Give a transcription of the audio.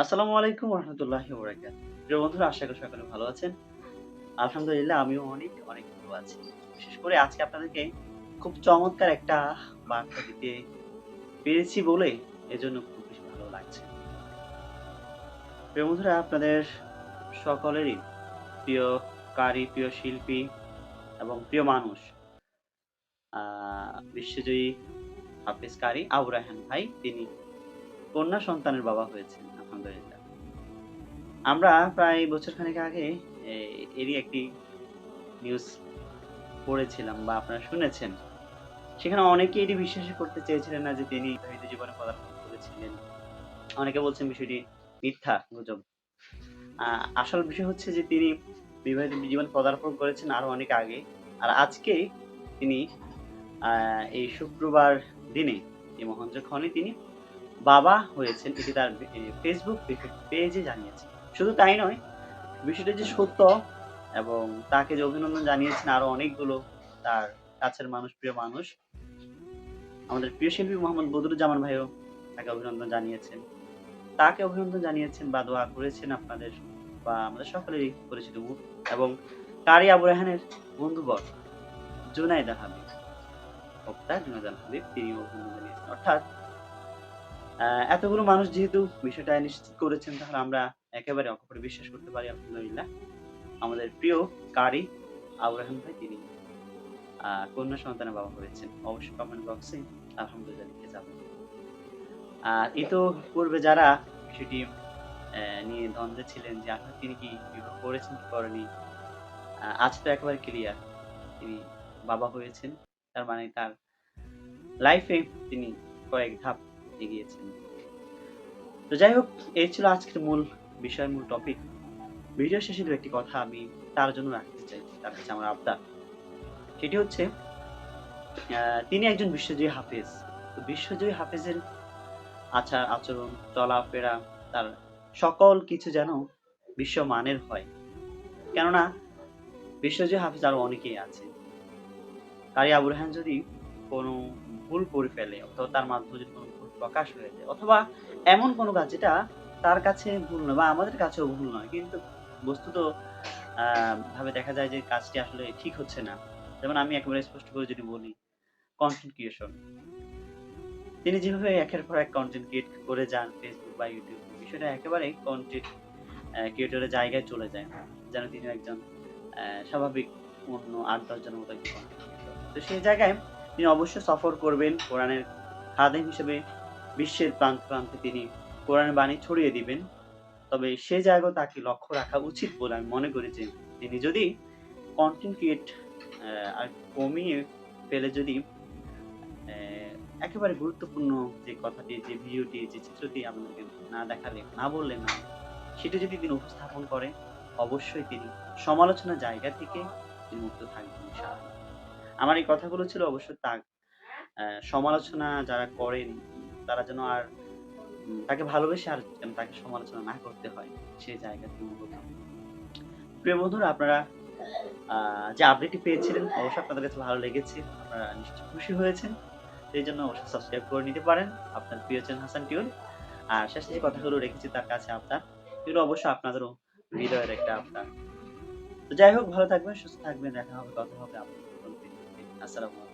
আসসালামু আলাইকুম রহমতুল্লাহি বরাকাত প্রিয় বন্ধুরা, আশা করি সকলে ভালো আছেন। আলহামদুলিল্লাহ, আমিও অনেক অনেক ভালো আছি। বিশেষ করে আজকে আপনাদেরকে খুব চমৎকার একটা বার্তা দিতে পেরেছি বলে এজন্য খুব বেশি ভালো লাগছে। প্রিয় বন্ধুরা, আপনাদের সকলেরই প্রিয় কারি, প্রিয় শিল্পী এবং প্রিয় মানুষ বিশ্বজয়ী হাফিজ কারি আবু রায়হান ভাই, তিনি কন্যা সন্তানের বাবা হয়েছেন। আমরা প্রায় বছর খানেক আগে এরই একটি নিউজ পড়েছিলাম বা আপনারা শুনেছেন। সেখানে অনেকে এটি বিশ্বাস করতে চেয়েছিলেন না যে তিনি বিবাহিত জীবনে পদার্পণ করেছিলেন। অনেকে বলছেন বিষয়টি মিথ্যা গুজব। আসল বিষয় হচ্ছে যে তিনি বিবাহিত জীবন পদার্পণ করেছেন আরও অনেক আগে। আর আজকে তিনি এই শুক্রবার দিনে, এই মহেন্দ্র খনে তিনি বাবা হয়েছেন। এটি তার ফেসবুক পেজে জানিয়েছেন। শুধু তাই নয়, বিষয়টা যে সত্য এবং তাকে যে অভিনন্দন জানিয়েছেন আরও অনেকগুলো তার কাছের মানুষ, প্রিয় মানুষ, আমাদের প্রিয় শিল্পী মোহাম্মদ বদরুজ্জামান ভাইও তাকে অভিনন্দন জানিয়েছেন। তাকে অভিনন্দন জানিয়েছেন বা দোয়া করেছেন আপনাদের বা আমাদের সকলেরই পরিচিত এবং কারি আবু রেহানের বন্ধুবর জুনাইদা হাবিব। বক্তা জুনাইদা হাবিব তিনি অভিনন্দন জানিয়েছেন। অর্থাৎ এতগুলো মানুষ যেহেতু বিষয়টা নিশ্চিত করেছেন, তাহলে আমরা একেবারে অকপরে বিশ্বাস করতে পারি, আলহামদুলিল্লাহ। আমাদের প্রিয় কারি আবু রাহাম ভাই, তিনি কন্যা সন্তানের বাবা হয়েছেন অবশ্যই কমেন্ট বক্সে আলহামদুলিল্লাহ লিখে যাবেন। আর এতো পূর্বে যারা সেটি নিয়ে দ্বন্দ্বে ছিলেন যে আসলে তিনি কি বিবাহ করেছেন, কি করেনি আজ তো একেবারে ক্লিয়ার তিনি বাবা হয়েছেন। তার মানে তার লাইফে তিনি কয়েক ধাপ এগিয়েছেন। তো যাই হোক, এই ছিল আজকের মূল বিষয় মূল টপিক ভিডিও শেষে দু একটি কথা আমি তার জন্য রাখতে চাই, তার কাছে আমার আবদার। সেটি হচ্ছে তিনি একজন বিশ্বজয়ী হাফেজ। তো বিশ্বজয়ী হাফেজের আচার, আচরণ, চলাফেরা, তার সকল কিছু যেন বিশ্বমানের হয়। কেননা, বিশ্বজয়ী হাফেজ আরও অনেকেই আছে। কারি আবু রেহান যদি কোনো ভুল করে ফেলে, অথবা তার মাধ্যমে যদি কোনো ভুল প্রকাশ হয়ে যায়, অথবা এমন কোনো কাজ যেটা তার কাছে ভুল নয় বা আমাদের কাছেও ভুল নয়, কিন্তু বস্তুত ভাবে দেখা যায় যে কাজটি আসলে ঠিক হচ্ছে না। যেমন আমি একেবারে স্পষ্ট করে যদি বলি কন্টেন্ট ক্রিয়েশন তিনি যেভাবে একের পর এক কন্টেন্ট ক্রিয়েট করে যান ফেসবুক বা ইউটিউব বিষয়টা একেবারে কন্টেন্ট ক্রিয়েটরের জায়গায় চলে যায়। যেন তিনি একজন স্বাভাবিক অন্য আট দশজনের মতো একজন তো সেই জায়গায় তিনি অবশ্যই সফর করবেন কোরআনের খাদেম হিসেবে বিশ্বের প্রান্ত প্রান্তে তিনি কোরআনের বাণী ছড়িয়ে দিবেন। তবে সে জায়গায় তাকে লক্ষ্য রাখা উচিত বলে আমি মনে করি যে, তিনি যদি কন্টেন্ট ক্রিয়েট আর কমিয়ে ফেলে যদি একেবারে গুরুত্বপূর্ণ যে কথাটি, যে ভিডিওটি, যে চিত্রটি আমাদেরকে না দেখালে, না বললে না, সেটি যদি তিনি উপস্থাপন করে অবশ্যই তিনি সমালোচনা জায়গা থেকে মুক্ত থাকবেন আমার এই কথাগুলো ছিল অবশ্য তা সমালোচনা যারা করেন, তারা যেন আর তাকে ভালোবেসে আর তাকে সমালোচনা না করতে হয়, সেই জায়গা থেকে মুক্ত প্রিয় বন্ধুরা, আপনারা যে আপডেটটি পেয়েছিলেন, অবশ্যই আপনাদের কাছে ভালো লেগেছে। আপনারা নিশ্চয়ই খুশি হয়েছেন। সেই জন্য অবশ্যই সাবস্ক্রাইব করে নিতে পারেন আপনার প্রিয় চ্যানেল হাসান টিউন। আর শেষে যে কথাগুলো রেখেছি তার কাছে আপনার, এগুলো অবশ্যই আপনাদেরও হৃদয়ের একটা আপনার। তো যাই হোক, ভালো থাকবেন, সুস্থ থাকবেন, দেখা হবে, কথা হবে আপনার আসসালামু আলাইকুম।